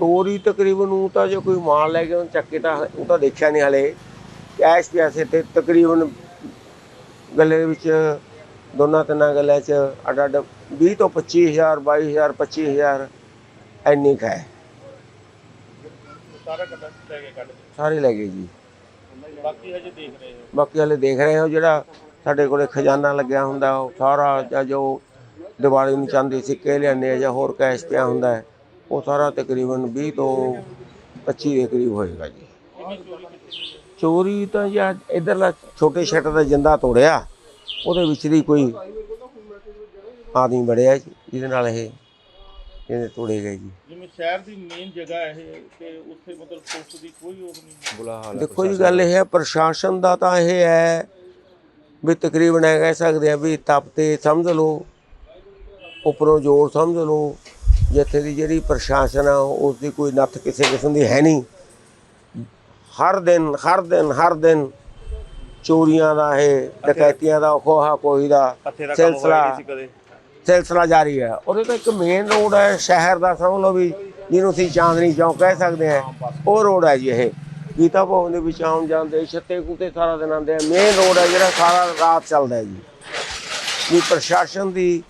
ਚੋਰੀ ਤਕਰੀਬਨ ਉਹ ਤਾਂ ਜੇ ਕੋਈ ਮਾਲ ਲੈ ਕੇ ਉਹਨੂੰ ਚੱਕੇ ਤਾਂ ਉਹ ਤਾਂ ਦੇਖਿਆ ਨਹੀਂ ਹਲੇ। ਕੈਸ਼ ਪਿਆਸੇ ਤੇ ਤਕਰੀਬਨ ਗੱਲੇ ਦੇ ਵਿੱਚ ਦੋਨਾਂ ਤਿੰਨਾਂ ਗੱਲਾਂ 'ਚ ਅੱਡ ਅੱਡ 20 ਤੋਂ 25000 22000 25000 ਇੰਨੀ ਕੁ ਹੈ। ਸਾਰਾ ਕੱਢ ਲੈ ਕੇ ਕੱਢ ਸਾਰੇ ਲੈ ਗਏ ਜੀ। ਬਾਕੀ ਹਜੇ ਦੇਖ ਰਹੇ ਹੋ। ਬਾਕੀ ਹਲੇ ਦੇਖ ਰਹੇ ਹੋ ਜਿਹੜਾ ਸਾਡੇ ਕੋਲੇ ਖਜ਼ਾਨਾ ਲੱਗਿਆ ਹੁੰਦਾ ਉਹ ਸਾਰਾ ਜਾਂ ਜੋ ਦੀਵਾਲੀ ਨੂੰ ਚਾਂਦੀ ਸਿੱਕੇ ਲਿਆਉਂਦੇ ਆ ਜਾਂ ਹੋਰ ਕੈਸ਼ ਪਿਆ ਹੁੰਦਾ ਹੈ। ਉਹ ਸਾਰਾ ਤਕਰੀਬਨ 20 ਤੋਂ 25 ਦੇ ਕਰੀਬ ਹੋਏਗਾ ਜੀ। ਚੋਰੀ ਤਾਂ ਜਾਂ ਇਧਰਲਾ ਛੋਟੇ ਸ਼ਟਰ ਦਾ ਜਿੰਦਾ ਤੋੜਿਆ ਉਹਦੇ ਵਿੱਚ ਦੀ ਕੋਈ ਆਦਮੀ ਬੜਿਆ ਜੀ ਜਿਹਦੇ ਨਾਲ ਇਹ ਇਹਨੇ ਤੋੜੇ ਗਏ ਜੀ। ਜਿਵੇਂ ਸ਼ਹਿਰ ਦੀ ਮੇਨ ਜਗ੍ਹਾ ਇਹ ਕਿ ਉੱਥੇ ਮਤਲਬ ਪੁਲਿਸ ਦੀ ਕੋਈ ਉਹ ਨਹੀਂ। ਬੁਲਾ ਹਾਲ ਦੇਖੋ ਜੀ ਗੱਲ ਇਹ ਹੈ ਪ੍ਰਸ਼ਾਸਨ ਦਾ ਤਾਂ ਇਹ ਹੈ ਵੀ ਤਕਰੀਬਨ ਇਹ ਕਹਿ ਸਕਦੇ ਆ ਵੀ ਤਪ ਤੇ ਸਮਝ ਲਓ ਉੱਪਰੋਂ ਜੋਰ ਸਮਝ ਲਓ ਜਿੱਥੇ ਦੀ ਜਿਹੜੀ ਪ੍ਰਸ਼ਾਸਨ ਆ ਉਸ ਦੀ ਕੋਈ ਨੱਥ ਕਿਸੇ ਕਿਸਮ ਦੀ ਹੈ ਨਹੀਂ। ਹਰ ਦਿਨ ਹਰ ਦਿਨ ਹਰ ਦਿਨ ਚੋਰੀਆਂ ਦਾ ਇਹ ਡਕੈਤੀਆਂ ਦਾ ਖੋਹਾ ਕੋਈ ਦਾ ਸਿਲਸਿਲਾ ਸਿਲਸਿਲਾ ਜਾਰੀ ਹੈ। ਉਹਦੇ ਤੋਂ ਇੱਕ ਮੇਨ ਰੋਡ ਹੈ ਸ਼ਹਿਰ ਦਾ ਸਮਝ ਲਓ ਵੀ ਜਿਹਨੂੰ ਅਸੀਂ ਚਾਂਦਨੀ ਚੌਕ ਕਹਿ ਸਕਦੇ ਹਾਂ। ਉਹ ਰੋਡ ਹੈ ਜੀ ਇਹ। ਗੀਤਾ ਭਵਨ ਦੇ ਵਿੱਚ ਆਉਣ ਜਾਂਦੇ ਛੱਤੇ ਕੁੱਤੇ ਸਾਰਾ ਦਿਨ ਆਉਂਦੇ ਆ। ਮੇਨ ਰੋਡ ਹੈ ਜਿਹੜਾ ਸਾਰਾ ਰਾਤ ਚੱਲਦਾ ਹੈ ਜੀ। ਵੀ ਪ੍ਰਸ਼ਾਸਨ ਦੀ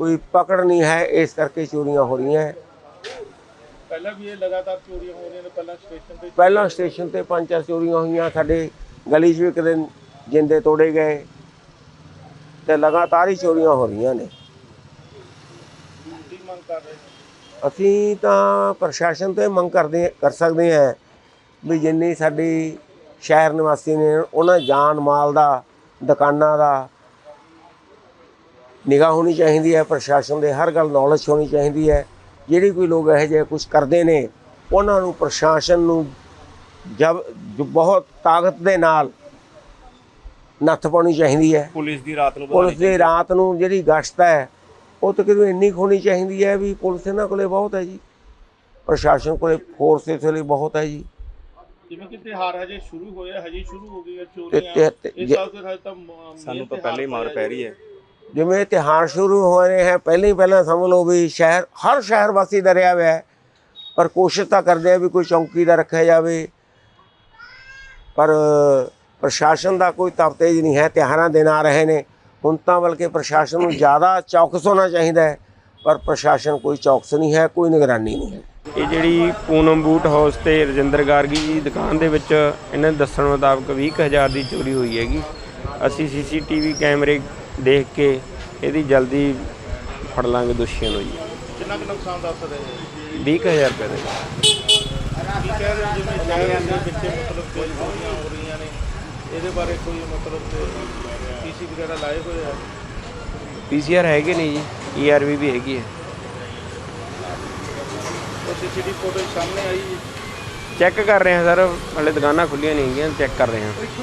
ਕੋਈ ਪਕੜ ਨਹੀਂ ਹੈ ਇਸ ਕਰਕੇ ਚੋਰੀਆਂ ਹੋ ਰਹੀਆਂ ਹੈ। ਪਹਿਲਾਂ ਵੀ ਇਹ ਲਗਾਤਾਰ ਚੋਰੀਆਂ ਹੋ ਰਹੀਆਂ ਨੇ ਪਹਿਲਾਂ ਸਟੇਸ਼ਨ ਤੇ ਪਹਿਲਾਂ ਸਟੇਸ਼ਨ ਤੇ ਪੰਜ ਚਾਰ ਚੋਰੀਆਂ ਹੋਈਆਂ ਸਾਡੇ ਗਲੀ 'ਚ ਵੀ ਇੱਕ ਦਿਨ ਜਿੰਦੇ ਤੋੜੇ ਗਏ ਤੇ ਲਗਾਤਾਰ ਹੀ ਚੋਰੀਆਂ ਹੋ ਰਹੀਆਂ ਨੇ। ਕੀ ਮੰਗ ਕਰ ਰਹੇ ਨੇ ਅਸੀਂ ਤਾਂ ਪ੍ਰਸ਼ਾਸਨ ਤੋਂ ਇਹ ਮੰਗ ਕਰਦੇ ਕਰ ਸਕਦੇ ਹਾਂ ਵੀ ਜਿੰਨੀ ਸਾਡੀ ਸ਼ਹਿਰ ਨਿਵਾਸੀ ਨੇ ਉਹਨਾਂ ਜਾਨ ਮਾਲ ਦਾ ਦੁਕਾਨਾਂ ਦਾ ਨਿਗਾਹ ਹੋਣੀ ਚਾਹੀਦੀ ਹੈ ਪ੍ਰਸ਼ਾਸਨ ਦੇ ਹਰ ਗੱਲ ਨੌਲੇਜ ਹੋਣੀ ਚਾਹੀਦੀ ਹੈ। ਜਿਹੜੀ ਕੋਈ ਲੋਕ ਇਹੋ ਜਿਹੇ ਕੁਝ ਕਰਦੇ ਨੇ ਉਹਨਾਂ ਨੂੰ ਪ੍ਰਸ਼ਾਸਨ ਨੂੰ ਜਬ ਜੋ ਬਹੁਤ ਤਾਕਤ ਦੇ ਨਾਲ ਨੱਥ ਪਾਉਣੀ ਚਾਹੀਦੀ ਹੈ। ਪੁਲਿਸ ਦੀ ਰਾਤ ਨੂੰ ਪੁਲਿਸ ਦੀ ਰਾਤ ਨੂੰ ਜਿਹੜੀ ਗਸ਼ਤ ਹੈ ਉਹ ਤਕਰੀਬਨ ਇੰਨੀ ਹੋਣੀ ਚਾਹੀਦੀ ਹੈ ਵੀ ਪੁਲਿਸ ਇਹਨਾਂ ਕੋਲੇ ਬਹੁਤ ਹੈ ਜੀ। ਪ੍ਰਸ਼ਾਸਨ ਕੋਲੇ ਫੋਰਸ ਇਸ ਲਈ ਬਹੁਤ ਹੈ ਜੀ। ਜਿਵੇਂ ਕਿ ਤਿਉਹਾਰ ਹਜੇ ਸ਼ੁਰੂ ਹੋਇਆ ਹਜੇ ਸ਼ੁਰੂ ਹੋ ਗਈ ਹੈ ਚੋਰੀਆਂ। ਇਸ ਸਾਲ ਤੇ ਹਜੇ ਤਾਂ ਸਾਨੂੰ ਤਾਂ ਪਹਿਲੇ ਹੀ ਮਾਰ ਪੈ। ਰਹੀ ਹੈ। ਜਿਵੇਂ ਤਿਉਹਾਰ ਸ਼ੁਰੂ ਹੋ ਹੈ, ਪਹਿਲਾਂ ਹੀ ਪਹਿਲਾਂ ਸਮਝ ਲਓ ਵੀ ਸ਼ਹਿਰ, ਹਰ ਸ਼ਹਿਰ ਵਾਸੀ ਡਰਿਆ ਹੋਇਆ ਹੈ, ਪਰ ਕੋਸ਼ਿਸ਼ ਤਾਂ ਕਰਦੇ ਆ ਵੀ ਕੋਈ ਚੌਂਕੀਦਾਰ ਰੱਖਿਆ ਜਾਵੇ। ਪਰ ਪ੍ਰਸ਼ਾਸਨ ਦਾ ਕੋਈ ਤਫਤੀਜ ਨਹੀਂ ਹੈ, ਤਿਉਹਾਰਾਂ ਦਿਨ ਆ ਰਹੇ ਨੇ। ਹੁਣ ਤਾਂ ਬਲਕਿ ਪ੍ਰਸ਼ਾਸਨ ਨੂੰ ਜ਼ਿਆਦਾ ਚੌਕਸ ਹੋਣਾ ਚਾਹੀਦਾ ਹੈ, ਪਰ ਪ੍ਰਸ਼ਾਸਨ ਕੋਈ ਚੌਕਸ ਨਹੀਂ ਹੈ, ਕੋਈ ਨਿਗਰਾਨੀ ਨਹੀਂ ਹੈ। ਇਹ ਜਿਹੜੀ ਪੂਨਮ ਬੂਟ ਹਾਊਸ ਤੇ ਰਜਿੰਦਰ ਗਾਰਗੀ ਦੀ ਦੁਕਾਨ ਦੇ ਵਿੱਚ ਇਹਨਾਂ ਦੇ ਦੱਸਣ ਮੁਤਾਬਕ 20000 ਦੀ ਚੋਰੀ ਹੋਈ ਹੈਗੀ। ਅਸੀਂ ਸੀਸੀਟੀਵੀ ਕੈਮਰੇ ਦੇਖ ਕੇ ਇਹਦੀ ਜਲਦੀ ਫੜ ਲਾਂਗੇ ਦੋਸ਼ੀਆਂ ਨੂੰ ਜੀ। ਕਿੰਨਾ ਕੁ ਨੁਕਸਾਨ ਦੱਸ ਰਹੇ ਹੋ? 20000 ਰੁਪਏ ਦੇ। ਕੀ ਕਹਿ ਰਹੇ ਹੋ ਜਿਵੇਂ ਸ਼ਹਿਰ ਦੇ ਵਿੱਚ ਮਤਲਬ ਕਿ ਚੋਰੀਆਂ ਹੋ ਰਹੀਆਂ ਨੇ? ਇਹਦੇ ਬਾਰੇ ਕੋਈ ਮਤਲਬ ਪੀਸੀ ਵਗੈਰਾ ਲਾਏ ਹੋਏ ਆ? ਪੀਸੀਆਰ ਹੈਗੇ ਨਹੀਂ ਜੀ ਈਆਰਵੀ ਵੀ ਹੈਗੀ ਹੈ। ਉਹ ਸੀਸੀਟੀਵੀ ਫੋਟੋ ਸਾਹਮਣੇ ਆਈ ਚੈੱਕ ਕਰ ਰਹੇ ਹਾਂ ਸਰ ਹਲੇ ਦੁਕਾਨਾਂ ਖੁੱਲੀਆਂ ਨਹੀਂ ਹੈਗੀਆਂ ਚੈੱਕ ਕਰ ਰਹੇ ਹਾਂ।